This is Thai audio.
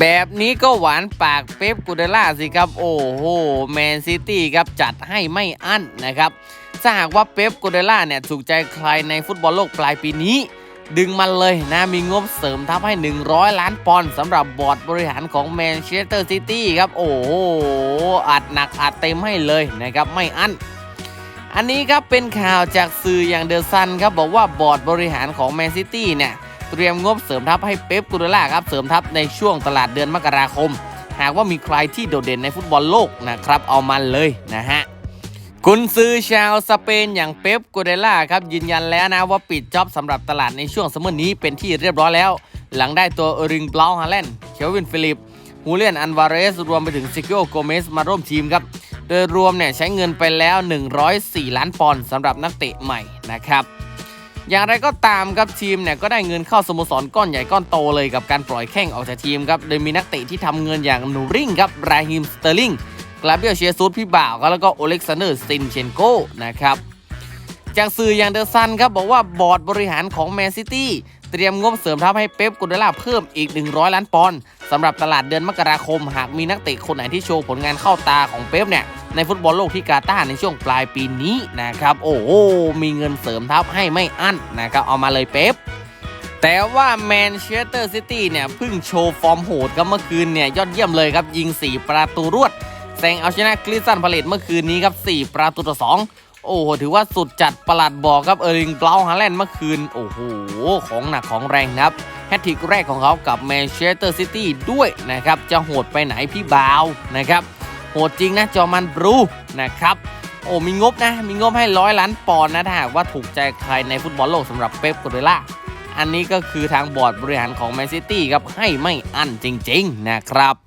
แบบนี้ก็หวานปากเป๊ปกูเดล่าสิครับ โอ้โหแมนซิตี้ครับจัดให้ไม่อั้นนะครับถ้าหากว่าเป๊ปกูเดล่าเนี่ยถูกใจใครในฟุตบอลโลกปลายปีนี้ ดึงมันเลยนะมีงบเสริมทัพให้ 100 ล้านปอนด์สำหรับบอร์ดบริหารของแมนเชสเตอร์ซิตี้ครับ โอ้โหอัดหนักอัดเต็มให้เลยนะครับไม่อั้นอันนี้ครับเป็นข่าวจากสื่ออย่างเดอะซันครับบอกว่าบอร์ดบริหารของแมนซิตี้เนี่ย เตรียมงบเสริมทัพให้เป๊ปกูเดล่าครับเสริมทัพในช่วงตลาดเดือนมกราคม หากว่ามีใครที่โดดเด่นในฟุตบอลโลกนะครับเอามันเลยนะฮะกุนซือชาวสเปนอย่างเป๊ปกูเดล่าครับยืนยันแล้วนะว่าปิดจ็อบสำหรับตลาดในช่วงซัมเมอร์นี้เป็นที่เรียบร้อยแล้ว หลังได้ตัวเอริงบลาวฮาแลนด์เคลวินฟิลิปฮูเลียนอันวาเรสรวมไปถึงซิกิโอโกเมสมาร่วมทีมครับโดยรวมเนี่ยใช้เงินไปแล้ว 104 ล้านปอนด์สำหรับนักเตะใหม่นะครับ อย่างไรก็ตามครับทีมเนี่ยก็ได้เงินเข้าสโมสรก้อนใหญ่ก้อนโตเลยกับการปล่อยแข้งออกจากทีมครับโดยมีนักเตะที่ทำเงินอย่างนูริงครับราฮิมสเตอร์ลิงกลาเบียเชียซูดพี่บ่าวครับแล้วก็โอเล็กซานเดอร์ซินเชนโกนะครับจากสื่ออย่างเดอะซันครับบอกว่าบอร์ดบริหารของแมนซิตี้ เตรียมงบเสริมทัพให้เป๊ปกูเดล่าเพิ่มอีก 100 ล้านปอนด์สำหรับตลาดเดือนมกราคม หากมีนักเตะคนไหนที่โชว์ผลงานเข้าตาของเป๊ปเนี่ยในฟุตบอลโลกที่กาตาร์ในช่วงปลายปีนี้นะครับ โอ้โหมีเงินเสริมทัพให้ไม่อั้นนะครับเอามาเลยเป๊ปแต่ว่าแมนเชสเตอร์ซิตี้เนี่ยเพิ่งโชว์ฟอร์มโหดครับเมื่อคืนเนี่ยยอดเยี่ยมเลยครับยิง 4 ประตูรวดแซงเอาชนะคริสตันพาเลตเมื่อคืนนี้ครับ 4 ประตูต่อ 2 โอ้โหถือว่าสุดจัดประหลัดบอกครับเออร์ลิงเบลาฮาแลนด์เมื่อคืน โอ้โห ของหนักของแรงครับแฮตทริกแรกของเขากับแมนเชสเตอร์ซิตี้ด้วยนะครับ จะโหดไปไหนพี่บาวนะครับ โหดจริงนะจอมันบรูนะครับโอ้มีงบนะ มีงบให้ร้อยล้านปอนด์นะถ้าหากว่าถูกใจใครในฟุตบอลโลกสำหรับเป๊ปกูเดล่าอันนี้ก็คือทางบอร์ดบริหารของแมนซิตี้ครับให้ไม่อั้นจริง ๆ นะครับ